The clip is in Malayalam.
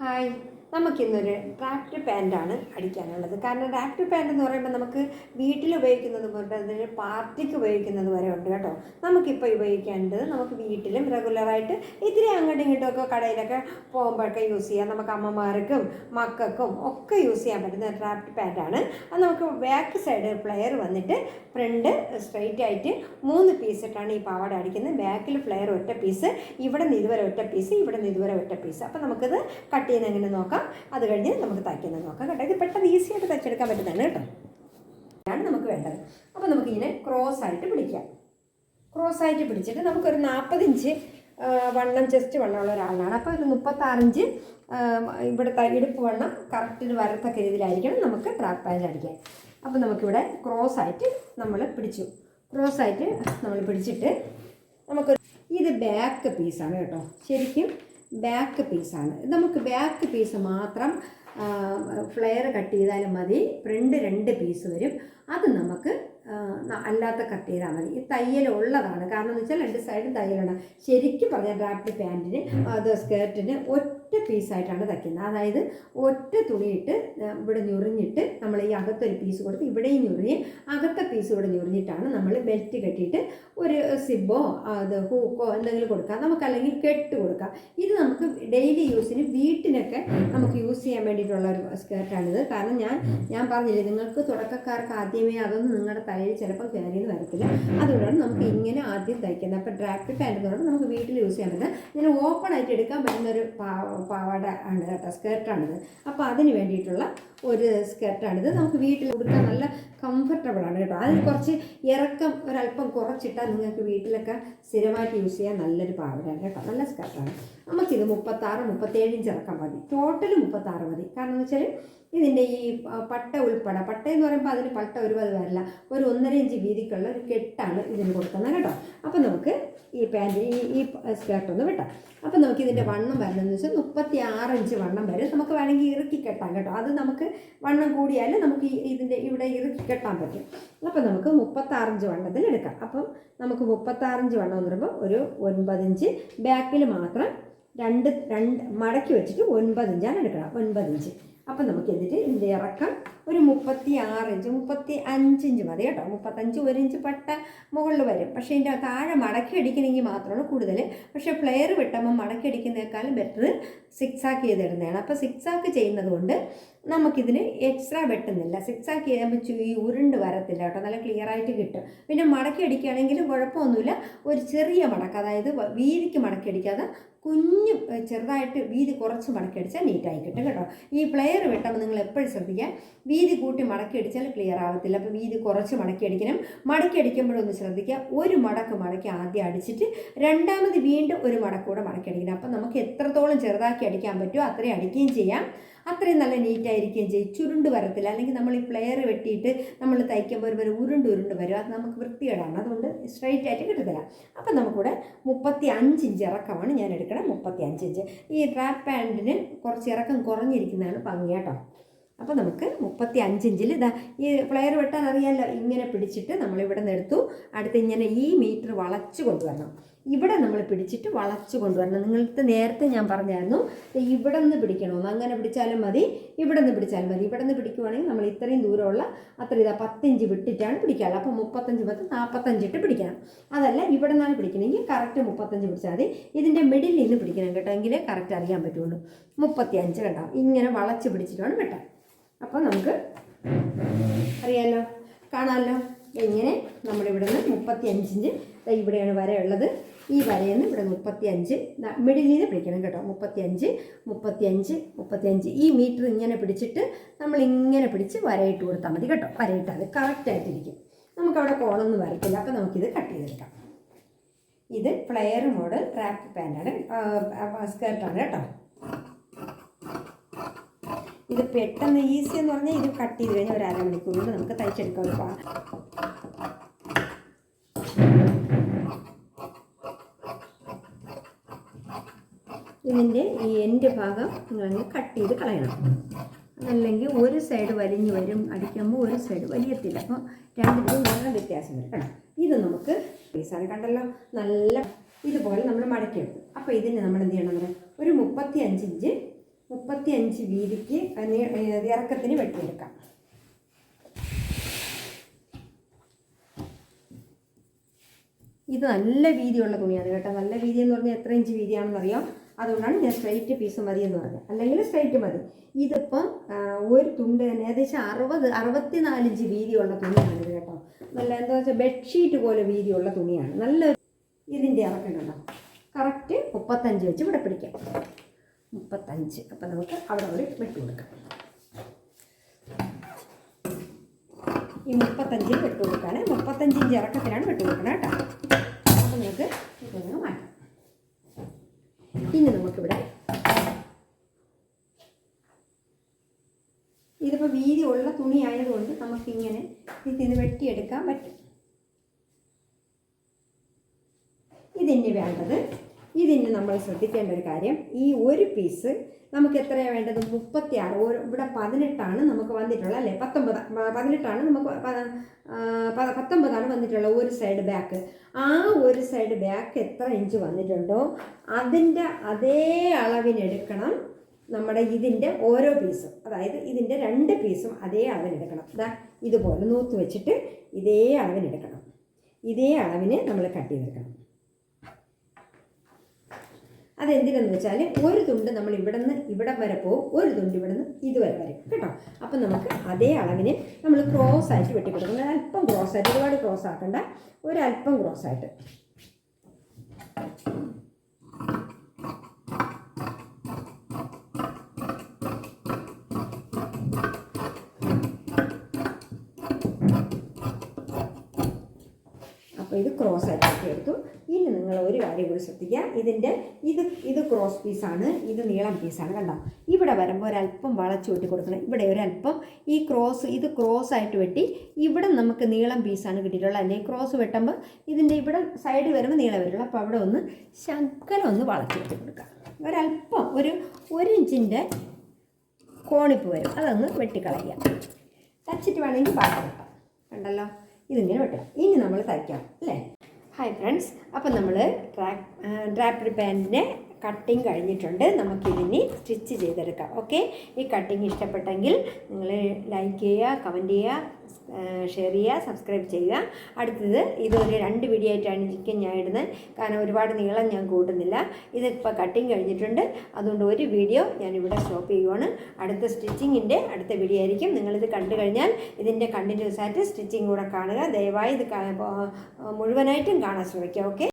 ഹായ് നമുക്കിന്നൊരു ട്രാക്ടർ പാന്റാണ് അടിക്കാനുള്ളത്. കാരണം ട്രാക്ടർ പാന്റ് എന്ന് പറയുമ്പോൾ നമുക്ക് വീട്ടിൽ ഉപയോഗിക്കുന്നത് പോലെ അതിന് പാർട്ടിക്ക് ഉപയോഗിക്കുന്നത് വരെ ഉണ്ട് കേട്ടോ. നമുക്കിപ്പോൾ ഉപയോഗിക്കേണ്ടത് നമുക്ക് വീട്ടിലും റെഗുലറായിട്ട് ഇത്തിരി അങ്ങോട്ടും ഇങ്ങോട്ടും ഒക്കെ കടയിലൊക്കെ പോകുമ്പോഴൊക്കെ യൂസ് ചെയ്യാം. നമുക്ക് അമ്മമാർക്കും മക്കൾക്കും ഒക്കെ യൂസ് ചെയ്യാൻ പറ്റുന്ന ട്രാക്ടർ പാന്റാണ് അത് നമുക്ക് ബാക്ക് സൈഡ് പ്ലെയർ വന്നിട്ട് ഫ്രണ്ട് സ്ട്രെയിറ്റ് ആയിട്ട് മൂന്ന് പീസ് ഇട്ടാണ് ഈ പാവാട അടിക്കുന്നത്. ബാക്കിൽ ഫ്ലെയർ ഒറ്റ പീസ് ഇവിടെ നിന്ന് ഇതുവരെ ഒറ്റ പീസ് ഇവിടെ നിന്ന് ഇതുവരെ ഒറ്റ പീസ് അപ്പോൾ നമുക്കിത് കട്ട് ചെയ്യുന്ന എങ്ങനെ നോക്കാം? അത് കഴിഞ്ഞ് നമുക്ക് തയ്ക്കുന്നത് നോക്കാം കേട്ടോ. ഇത് പെട്ടെന്ന് ഈസി ആയിട്ട് തയ്ച്ചെടുക്കാൻ പറ്റുന്നതാണ് കേട്ടോ. ഇതാണ് നമുക്ക് വേണ്ടത്. അപ്പോൾ നമുക്കിങ്ങനെ ക്രോസ് ആയിട്ട് പിടിക്കാം. ക്രോസ് ആയിട്ട് പിടിച്ചിട്ട് നമുക്കൊരു നാൽപ്പത് ഇഞ്ച് ആ, വണ്ണം ചെസ്റ്റ് വണ്ണമുള്ള ഒരാളാണ് അപ്പോൾ ഒരു മുപ്പത്താറിഞ്ച് ഇവിടുത്തെ ഇടുപ്പ് വണ്ണം കറക്റ്റിന് വരത്തക്ക രീതിയിലായിരിക്കണം നമുക്ക് ട്രാക്ക് പാന്റ് അടിക്കാൻ. അപ്പോൾ നമുക്കിവിടെ ക്രോസ് ആയിട്ട് നമ്മൾ പിടിച്ചു. ക്രോസ് ആയിട്ട് നമ്മൾ പിടിച്ചിട്ട് നമുക്ക് ഇത് ബാക്ക് പീസാണ് കേട്ടോ. ശരിക്കും ബാക്ക് പീസാണ് നമുക്ക് ബാക്ക് പീസ് മാത്രം ഫ്ലെയർ കട്ട് ചെയ്താലും മതി. ഫ്രണ്ട് രണ്ട് പീസ് വരും. അത് നമുക്ക് അല്ലാത്ത കട്ട് ചെയ്താൽ മതി. ഈ തയ്യൽ ഉള്ളതാണ്. കാരണം എന്ന് വെച്ചാൽ രണ്ട് സൈഡും തയ്യലാണ്. ശരിക്കും പറഞ്ഞാൽ ഡ്രാഫ്റ്റ് പാന്റിന് അത് സ്കേർട്ടിന് ഒറ്റ പീസായിട്ടാണ് തയ്ക്കുന്നത്. അതായത് ഒറ്റ തുണിയിട്ട് ഇവിടെ ഞുറിഞ്ഞിട്ട് നമ്മൾ ഈ അകത്തൊരു പീസ് കൊടുത്ത് ഇവിടെയും ഞുറിഞ്ഞ് അകത്തെ പീസ് ഇവിടെ ഞുറിഞ്ഞിട്ടാണ് നമ്മൾ ബെൽറ്റ് കെട്ടിയിട്ട് ഒരു സിബോ അത് ഹൂക്കോ എന്തെങ്കിലും കൊടുക്കാം. നമുക്ക് അല്ലെങ്കിൽ കെട്ട് കൊടുക്കാം. ഇത് നമുക്ക് ഡെയിലി യൂസിന് വീട്ടിനൊക്കെ നമുക്ക് യൂസ് ചെയ്യാൻ വേണ്ടിയിട്ടുള്ള ഒരു സ്കേർട്ടാണിത് കാരണം ഞാൻ ഞാൻ പറഞ്ഞില്ലേ നിങ്ങൾക്ക് തുടക്കക്കാർക്ക് ആദ്യമേ അതൊന്നും നിങ്ങളുടെ തലയിൽ ചിലപ്പോൾ കയറിയെന്ന് വരത്തില്ല. അതുകൊണ്ടാണ് നമുക്ക് ഇങ്ങനെ ആദ്യം തയ്ക്കുന്നത്. അപ്പോൾ ഡ്രാഫ്റ്റ് പാന്റ് എന്ന് പറയുമ്പോൾ നമുക്ക് വീട്ടിൽ യൂസ് ചെയ്യാൻ പറ്റുന്ന ഇങ്ങനെ ഓപ്പൺ ആയിട്ട് എടുക്കാൻ പറ്റുന്ന ഒരു പാവ പാവാട ആണ് കേട്ടോ സ്കേർട്ടാണിത് അപ്പോൾ അതിന് വേണ്ടിയിട്ടുള്ള ഒരു സ്കേർട്ടാണ് ഇത് നമുക്ക് വീട്ടിൽ കൊടുക്കാൻ നല്ല കംഫർട്ടബിൾ ആണ് കേട്ടോ. അതിൽ കുറച്ച് ഇറക്കം ഒരല്പം കുറച്ചിട്ടാൽ നിങ്ങൾക്ക് വീട്ടിലൊക്കെ സ്ഥിരമായിട്ട് യൂസ് ചെയ്യാൻ നല്ലൊരു പാവടയാണ് കേട്ടോ. നല്ല സ്കേർട്ടാണ്. നമുക്ക് നമുക്കിത് മുപ്പത്താറ് മുപ്പത്തേഴ് ഇഞ്ച് ഇറക്കാൻ മതി. ടോട്ടൽ മുപ്പത്താറ് മതി. കാരണം എന്ന് വെച്ചാൽ ഇതിന്റെ ഈ പട്ട ഉൾപ്പെടെ പട്ട എന്ന് പറയുമ്പോൾ അതിന് പട്ട ഒരുപാട് വരില്ല ഒരു ഒന്നര ഇഞ്ച് വീതിക്കുള്ള ഒരു കെട്ടാണ് ഇതിന് കൊടുക്കുന്നത് കേട്ടോ. അപ്പോൾ നമുക്ക് ഈ പാന്റ് ഈ ഈ സ്കേർട്ട് ഒന്ന് വിട്ടാം. അപ്പോൾ നമുക്ക് ഇതിന്റെ വണ്ണം വരണമെന്ന് വെച്ചാൽ മുപ്പത്തി ആറ് ഇഞ്ച് വണ്ണം വരും. നമുക്ക് വേണമെങ്കിൽ ഇറക്കി കെട്ടാം കേട്ടോ. അത് നമുക്ക് വണ്ണം കൂടിയാൽ നമുക്ക് ഈ ഇതിന്റെ ഇവിടെ ഇറുക്കി കെട്ടാൻ പറ്റും. അപ്പോൾ നമുക്ക് മുപ്പത്താറിഞ്ച് വണ്ണത്തിൽ എടുക്കാം. അപ്പം നമുക്ക് മുപ്പത്താറിഞ്ച് വണ്ണം എന്ന് പറയുമ്പോൾ ഒരു ഒൻപതിഞ്ച്. ബാക്കിൽ മാത്രം രണ്ട് രണ്ട് മടക്കി വെച്ചിട്ട് ഒൻപതിഞ്ചാണ് എടുക്കണം. ഒൻപതിഞ്ച്. അപ്പം നമുക്ക് എന്നിട്ട് ഇതിന്റെ ഇറക്കം ഒരു മുപ്പത്തി ആറ് ഇഞ്ച് മുപ്പത്തി അഞ്ച് ഇഞ്ച് മതി കേട്ടോ. മുപ്പത്തഞ്ച് ഒരു ഇഞ്ച് പട്ട മുകളിൽ വരും. പക്ഷേ ഇതിന്റെ താഴെ മടക്കി അടിക്കണമെങ്കിൽ മാത്രമാണ് കൂടുതൽ. പക്ഷേ ഫ്ലെയർ വിട്ടുമ്പോൾ മടക്കി അടിക്കുന്നതിനേക്കാളും ബെറ്റർ സിക്സ് ആക്ക് ചെയ്തിടുന്നതാണ്. അപ്പോൾ സിക്സ് ആക്ക് ചെയ്യുന്നത് കൊണ്ട് നമുക്കിതിന് എക്സ്ട്രാ വെട്ടുന്നില്ല. സിക്സ് ആക്ക് ചെയ്യുമ്പോൾ ഈ ഉരുണ്ട് വരത്തില്ല കേട്ടോ. നല്ല ക്ലിയർ ആയിട്ട് കിട്ടും. പിന്നെ മടക്കി അടിക്കുകയാണെങ്കിലും കുഴപ്പമൊന്നുമില്ല. ഒരു ചെറിയ മടക്ക് അതായത് വീതിക്ക് മടക്കി അടിക്കാതെ കുഞ്ഞു ചെറുതായിട്ട് വീതി കുറച്ച് മടക്കി അടിച്ചാൽ നീറ്റായി കിട്ടും കേട്ടോ. ഈ പ്ലെയർ വെട്ടുമ്പോൾ നിങ്ങൾ എപ്പോഴും ശ്രദ്ധിക്കുക. വീതി കൂട്ടി മടക്കി അടിച്ചാൽ ക്ലിയർ ആവത്തില്ല. അപ്പോൾ വീതി കുറച്ച് മടക്കി അടിക്കണം മടക്കി അടിക്കുമ്പോഴൊന്ന് ശ്രദ്ധിക്കുക. ഒരു മടക്ക് മടക്കി ആദ്യം അടിച്ചിട്ട് രണ്ടാമത് വീണ്ടും ഒരു മടക്കൂടെ മടക്കി അടിക്കണം അപ്പം നമുക്ക് എത്രത്തോളം ചെറുതാക്കി അടിക്കാൻ പറ്റുമോ അത്രയും അടിക്കുകയും ചെയ്യാം. അത്രയും നല്ല നീറ്റായിരിക്കുകയും ചെയ്യും. ചുരുണ്ട് വരത്തില്ല. അല്ലെങ്കിൽ നമ്മൾ ഈ പ്ലെയർ വെട്ടിയിട്ട് നമ്മൾ തയ്ക്കുമ്പോൾ ഒരു ഉരുണ്ട് ഉരുണ്ട് വരും. അത് നമുക്ക് വൃത്തികേടാണ്. അതുകൊണ്ട് സ്ട്രൈറ്റ് ആയിട്ട് കിട്ടത്തില്ല. അപ്പം നമുക്കിവിടെ മുപ്പത്തി അഞ്ച് ഇഞ്ച് ഇറക്കമാണ് ഞാൻ എടുക്കണത്. മുപ്പത്തി അഞ്ച് ഇഞ്ച്. ഈ ട്രാപ്പ് പാന്റിന് കുറച്ച് ഇറക്കം കുറഞ്ഞിരിക്കുന്നതാണ് ഭംഗി കേട്ടോ. അപ്പോൾ നമുക്ക് മുപ്പത്തി അഞ്ച് ഇഞ്ചിൽ ഇതാ ഈ പ്ലെയർ വെട്ടാൻ അറിയാമല്ലോ ഇങ്ങനെ പിടിച്ചിട്ട് നമ്മളിവിടെ നിന്ന് എടുത്തു. അടുത്ത് ഇങ്ങനെ ഈ മീറ്റർ വളച്ച് കൊണ്ടുവരണം. ഇവിടെ നമ്മൾ പിടിച്ചിട്ട് വളച്ചു കൊണ്ടുവരണം. നിങ്ങൾക്ക് നേരത്തെ ഞാൻ പറഞ്ഞായിരുന്നു ഇവിടെ നിന്ന് പിടിക്കണമെന്ന് അങ്ങനെ പിടിച്ചാലും മതി ഇവിടെ നിന്ന് പിടിച്ചാലും മതി. ഇവിടെ നിന്ന് പിടിക്കുവാണെങ്കിൽ നമ്മൾ ഇത്രയും ദൂരമുള്ള അത്ര ഇതാ പത്തിഞ്ച് വിട്ടിട്ടാണ് പിടിക്കാറ്. അപ്പോൾ മുപ്പത്തഞ്ച് പത്ത് നാൽപ്പത്തഞ്ച് ഇട്ട് പിടിക്കണം. അതല്ല ഇവിടെ നിന്നാണ് പിടിക്കണമെങ്കിൽ കറക്റ്റ് മുപ്പത്തഞ്ച് പിടിച്ചാൽ മതി. ഇതിന്റെ മിഡിലിൽ നിന്ന് പിടിക്കണം കേട്ടോ എങ്കിലേ കറക്റ്റ് അറിയാൻ പറ്റുള്ളൂ. മുപ്പത്തി അഞ്ച് കണ്ടാവും ഇങ്ങനെ വളച്ച് പിടിച്ചിട്ട് വേണം വെട്ടാൻ അപ്പോൾ നമുക്ക് അറിയാമല്ലോ കാണാമല്ലോ ഇങ്ങനെ നമ്മളിവിടെ നിന്ന് മുപ്പത്തി അഞ്ചിഞ്ച് ഇവിടെയാണ് വരയുള്ളത്. ഈ വരയിൽ നിന്ന് ഇവിടെ മുപ്പത്തി അഞ്ച് മിഡിൽ നിന്ന് പിടിക്കണം കേട്ടോ. മുപ്പത്തി അഞ്ച് മുപ്പത്തി അഞ്ച് മുപ്പത്തി അഞ്ച് ഈ മീറ്റർ ഇങ്ങനെ പിടിച്ചിട്ട് നമ്മൾ ഇങ്ങനെ പിടിച്ച് വരയിട്ട് കൊടുത്താൽ മതി കേട്ടോ. വരയിട്ടാൽ അത് കറക്റ്റായിട്ടിരിക്കും നമുക്കവിടെ കോണൊന്നും വരത്തില്ല. അപ്പോൾ നമുക്കിത് കട്ട് ചെയ്തെടുക്കാം. ഇത് ഫ്ലെയർ മോഡൽ ട്രാക്ക് പാന്റാണ് സ്കേർട്ടാണ് കേട്ടോ. ഇത് പെട്ടെന്ന് ഈസി എന്ന് പറഞ്ഞാൽ ഇത് കട്ട് ചെയ്ത് കഴിഞ്ഞാൽ ഒരു അരമണിക്കൂർ നമുക്ക് തയ്ച്ചെടുക്കാം. ഇതിന്റെ ഈ എന്റെ ഭാഗം നിങ്ങളങ്ങ് കട്ട് ചെയ്ത് കളയണം. അല്ലെങ്കിൽ ഒരു സൈഡ് വലിഞ്ഞു വരും. അടിക്കുമ്പോൾ ഒരു സൈഡ് വലിയത്തില്ല. അപ്പോൾ രണ്ടിനും നല്ല വ്യത്യാസം വരും കേട്ടോ. ഇത് നമുക്ക് പീസാണ് കണ്ടല്ലോ. നല്ല ഇതുപോലെ നമ്മൾ മടക്കിയെടുക്കും. അപ്പോൾ ഇതിന് നമ്മൾ എന്ത് ചെയ്യണം പറയാം. ഒരു മുപ്പത്തി അഞ്ച് ഇഞ്ച് മുപ്പത്തി അഞ്ച് വീതിക്ക് ഇറക്കത്തിന് വെട്ടിയെടുക്കാം. ഇത് നല്ല വീതിയുള്ള തുണിയാണ് കേട്ടോ. നല്ല വീതി എന്ന് പറഞ്ഞാൽ എത്ര ഇഞ്ച് വീതിയാണെന്നറിയാം. അതുകൊണ്ടാണ് ഞാൻ സ്ട്രൈറ്റ് പീസ് മതി എന്ന് പറഞ്ഞത്. അല്ലെങ്കിൽ സ്ട്രൈറ്റ് മതി. ഇതിപ്പം ഒരു തുണ്ട് തന്നെ ഏകദേശം അറുപത് അറുപത്തി നാലിഞ്ച് വീതിയുള്ള തുണിയാണ് ഇത് കേട്ടോ. നല്ല എന്താ വെച്ചാൽ ബെഡ്ഷീറ്റ് പോലെ വീതിയുള്ള തുണിയാണ്. നല്ല ഇതിന്റെ ഇറക്കണ്ടോ കറക്റ്റ് മുപ്പത്തഞ്ച് വെച്ച് ഇവിടെ പിടിക്കാം. മുപ്പത്തഞ്ച്. അപ്പം നമുക്ക് അവിടെ ഒരു വെട്ടി കൊടുക്കാം. ഈ മുപ്പത്തഞ്ചിൽ വെട്ടുകൊടുക്കാൻ കൊടുക്കാൻ മുപ്പത്തഞ്ച് ഇഞ്ച് ഇറക്കത്തിലാണ് വെട്ട് കേട്ടോ. ഇനി നമുക്കിവിടെ ഇതിപ്പോൾ വീതി ഉള്ള തുണി ആയതുകൊണ്ട് നമുക്കിങ്ങനെ ഇതിന് വെട്ടിയെടുക്കാൻ പറ്റും. ഇതിന് വേണ്ടത് ഇതിന് നമ്മൾ ശ്രദ്ധിക്കേണ്ട ഒരു കാര്യം ഈ ഒരു പീസ് നമുക്ക് എത്രയാണ് വേണ്ടത്? മുപ്പത്തി ആറ് ഒരു ഇവിടെ പതിനെട്ടാണ് നമുക്ക് വന്നിട്ടുള്ളത് അല്ലേ? പത്തൊമ്പത് പതിനെട്ടാണ് നമുക്ക് പത്തൊമ്പതാണ് വന്നിട്ടുള്ളത് ഒരു സൈഡ് ബാക്ക് ആ ഒരു സൈഡ് ബാക്ക് എത്ര ഇഞ്ച് വന്നിട്ടുണ്ടോ? അതിന്റെ അതേ അളവിനെടുക്കണം നമ്മുടെ ഇതിന്റെ ഓരോ പീസും അതായത് ഇതിന്റെ രണ്ട് പീസും അതേ അളവിനെടുക്കണം ഇതാ ഇതുപോലെ നൂത്ത് വെച്ചിട്ട് ഇതേ അളവിനെടുക്കണം ഇതേ അളവിന് നമ്മൾ കട്ട് ചെയ്തെടുക്കണം. അതെന്തിനെന്ന് വെച്ചാൽ ഒരു തുണ്ട് നമ്മൾ ഇവിടെ നിന്ന് ഇവിടം വരെ പോകും ഒരു തുണ്ട് ഇവിടെ നിന്ന് ഇതുവരെ വരും കേട്ടോ? അപ്പം നമുക്ക് അതേ അളവിന് നമ്മൾ ക്രോസ് ആയിട്ട് വെട്ടിക്കൊടുക്കണം. അല്പം ക്രോസ് ആയിട്ട് ഒരുപാട് ക്രോസ് ആക്കണ്ട. ഒരല്പം ക്രോസ് ആയിട്ട്. അപ്പോൾ ഇത് ക്രോസ് ആയിട്ട് വെട്ടിയെടുത്തു. ഇനി നിങ്ങൾ ഒരു കാര്യം കൂടി ശ്രദ്ധിക്കുക. ഇതിന്റെ ഇത് ഇത് ക്രോസ് പീസാണ് ഇത് നീളം പീസാണ് കണ്ടോ? ഇവിടെ വരുമ്പോൾ ഒരല്പം വളച്ചു വെട്ടി കൊടുക്കണം. ഇവിടെ ഒരല്പം ഈ ക്രോസ് ഇത് ക്രോസ് ആയിട്ട് വെട്ടി ഇവിടെ നമുക്ക് നീളം പീസാണ് കിട്ടിയിട്ടുള്ളത്. അല്ലെങ്കിൽ ക്രോസ് വെട്ടുമ്പോൾ ഇതിന്റെ ഇവിടെ സൈഡ് വരുമ്പോൾ നീളം വരുള്ളൂ അപ്പോൾ അവിടെ ഒന്ന് ശങ്കരം ഒന്ന് വളച്ചു വെട്ടി കൊടുക്കുക. ഒരല്പം ഒരു ഒരു ഇഞ്ചിന്റെ കോണിപ്പ് വരും. അതൊന്ന് വെട്ടിക്കളയുക. തച്ചിട്ട് വേണമെങ്കിൽ പാട്ട് കണ്ടല്ലോ? ഇതിങ്ങനെ വെട്ടാം ഇനി നമ്മൾ തയ്ക്കാം. അല്ലേ? ഹായ് ഫ്രണ്ട്സ് അപ്പം നമ്മൾ ട്രാക്ക് ഡ്രാപ്ഡ് പാന്റിന്റെ കട്ടിങ് കഴിഞ്ഞിട്ടുണ്ട്. നമുക്കിതിനി സ്റ്റിച്ച് ചെയ്തെടുക്കാം. ഓക്കെ ഈ കട്ടിങ് ഇഷ്ടപ്പെട്ടെങ്കിൽ നിങ്ങൾ ലൈക്ക് ചെയ്യുക കമന്റ് ചെയ്യുക ഷെയർ ചെയ്യുക സബ്സ്ക്രൈബ് ചെയ്യുക. അടുത്തത് ഇതൊരു രണ്ട് വീഡിയോ ആയിട്ടാണ് എനിക്ക് ഞാൻ ഇടുന്നത്. കാരണം ഒരുപാട് നീളം ഞാൻ കൂട്ടുന്നില്ല. ഇതിപ്പോൾ കട്ടിങ് കഴിഞ്ഞിട്ടുണ്ട്. അതുകൊണ്ട് ഒരു വീഡിയോ ഞാനിവിടെ സ്റ്റോപ്പ് ചെയ്യുവാണ്. അടുത്ത സ്റ്റിച്ചിങ്ങിന്റെ അടുത്ത വീഡിയോ ആയിരിക്കും. നിങ്ങളിത് കണ്ടു കഴിഞ്ഞാൽ ഇതിന്റെ കണ്ടിന്യൂസ് ആയിട്ട് സ്റ്റിച്ചിങ് കൂടെ കാണുക. ദയവായി ഇത് മുഴുവനായിട്ടും കാണാൻ ശ്രമിക്കുക. ഓക്കെ